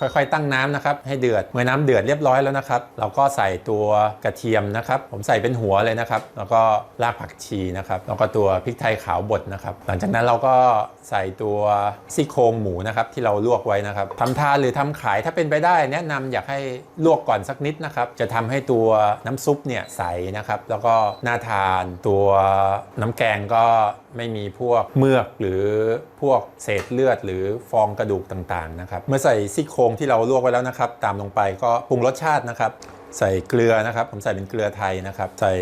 ค่อยๆ ตั้งน้ำนะครับให้เดือด เมื่อน้ำเดือดเรียบร้อยแล้วนะครับ เราก็ใส่ตัวกระเทียมนะครับ ผมใส่เป็นหัวเลยนะครับ แล้วก็รากผักชีนะครับแล้วก็ตัวพริกไทยขาวบดนะครับ หลังจากนั้นเราก็ใส่ตัวซี่โครงหมูนะครับที่เราลวกไว้นะครับทำทานหรือทำขายถ้าเป็นไปได้ แนะนำอยากให้ลวกก่อนสักนิดนะครับ จะทำให้ตัวน้ำซุปเนี่ยใสนะครับ แล้วก็น่าทานตัวน้ำแกงก็ไม่มีพวกเมือกหรือพวกเศษเลือดหรือฟองกระดูกต่างๆนะครับ เมื่อใส่ซี่โครงที่เราลวกไว้แล้วนะครับ ตามลงไปก็ปรุงรสชาตินะครับ ใส่เกลือนะครับ ผมใส่เป็นเกลือไทยนะครับ ใส่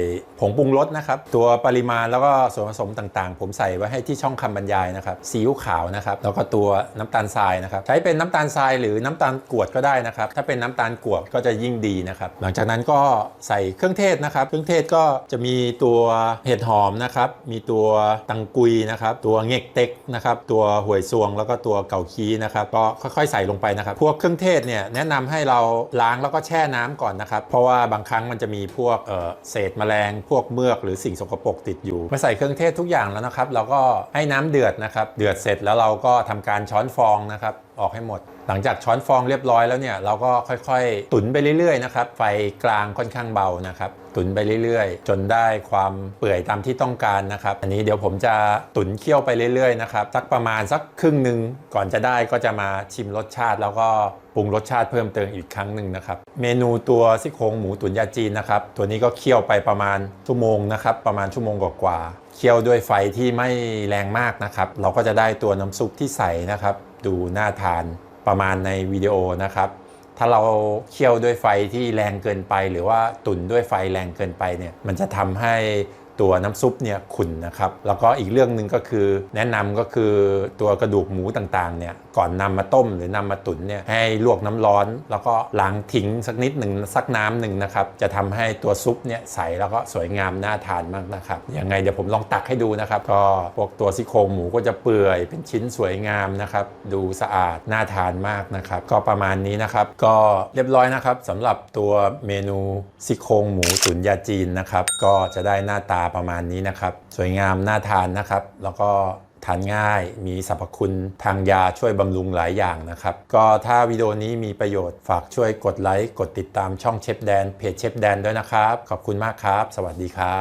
ผงปรุงรสนะครับ ตัวปริมาณแล้วก็ส่วนผสมต่างๆ ผมใส่ไว้ให้ที่ช่องคำบรรยายนะครับซีอิ๊วขาวนะครับ แล้วก็ตัวน้ำตาลทรายนะครับ ใช้เป็นน้ำตาลทรายหรือน้ำตาลกวดก็ได้นะครับ ถ้าเป็นน้ำตาลกวดก็จะยิ่งดีนะครับ หลังจากนั้นก็ใส่เครื่องเทศนะครับ เครื่องเทศก็จะมีตัวเห็ดหอมนะครับ มีตัวตังกุยนะครับ ตัวเง็กเต็กนะครับ ตัวหวยซวงแล้วก็ตัวเก่าคีนะครับ ก็ค่อยๆ ใส่ลงไปนะครับ พวกเครื่องเทศเนี่ยแนะนำให้เราล้างแล้วก็แช่น้ำก่อนนะครับเพราะว่าบางครั้งมันจะมีพวกเเศษแมลง พวกเมือกหรือสิ่งสกปรกติดอยู่มาใส่เครื่องเทศทุกอย่างแล้วนะครับ เราก็ให้น้ำเดือดนะครับ เดือดเสร็จแล้วเราก็ทำการช้อนฟองนะครับออกให้หมด หลังจากช้อนฟองเรียบร้อยแล้วเนี่ยเราก็ค่อยๆ ตุ๋นไปเรื่อยๆนะครับไฟกลางค่อนข้างเบานะครับตุ๋นไปเรื่อยๆ จนได้ความเปื่อยตามที่ต้องการนะครับ อันนี้เดี๋ยวผมจะตุ๋นเคี่ยวไปเรื่อยๆนะครับสักประมาณสักครึ่งหนึ่งก่อนจะได้ก็จะมาชิมรสชาติ แล้วก็ปรุงรสชาติเพิ่มเติมอีกครั้งหนึ่งนะครับ เมนูตัวซี่โครงหมูตุ๋นยาจีนนะครับ ตัวนี้ก็เคี่ยวไปประมาณชั่วโมงนะครับ ประมาณชั่วโมงกว่าๆเคี่ยวด้วยไฟที่ไม่แรงมากนะครับ เราก็จะได้ตัวน้ำซุปที่ใสนะครับ ดูน่าทานประมาณในวิดีโอนะครับ ถ้าเราเคี่ยวด้วยไฟที่แรงเกินไป หรือว่าตุ่นด้วยไฟแรงเกินไปเนี่ยมันจะทำให้ ตัวน้ำซุปเนี่ยขุ่นนะครับ แล้วก็อีกเรื่องหนึ่งก็คือแนะนำก็คือตัวกระดูกหมูต่างๆเนี่ยก่อนนำมาต้มหรือนำมาตุ๋นเนี่ยให้ลวกน้ำร้อน แล้วก็ล้างทิ้งสักนิดหนึ่งสักน้ำหนึ่งนะครับจะทำให้ตัวซุปเนี่ยใสแล้วก็สวยงามน่าทานมากนะครับยังไงเดี๋ยวผมลองตักให้ดูนะครับ ก็พวกตัวซี่โครงหมูก็จะเปื่อยเป็นชิ้นสวยงามนะครับ ดูสะอาดน่าทานมากนะครับ ก็ประมาณนี้นะครับ ก็เรียบร้อยนะครับสำหรับตัวเมนูซี่โครงหมูตุ๋นยาจีนนะครับ ก็จะได้หน้าตาประมาณนี้นะครับ สวยงามน่าทานนะครับ แล้วก็ทานง่ายมีสรรพคุณทางยาช่วยบำรุงหลายอย่างนะครับ ก็ถ้าวิดีโอนี้มีประโยชน์ฝากช่วยกดไลค์ กดติดตามช่องเชฟแดน เพจเชฟแดนด้วยนะครับ ขอบคุณมากครับ สวัสดีครับ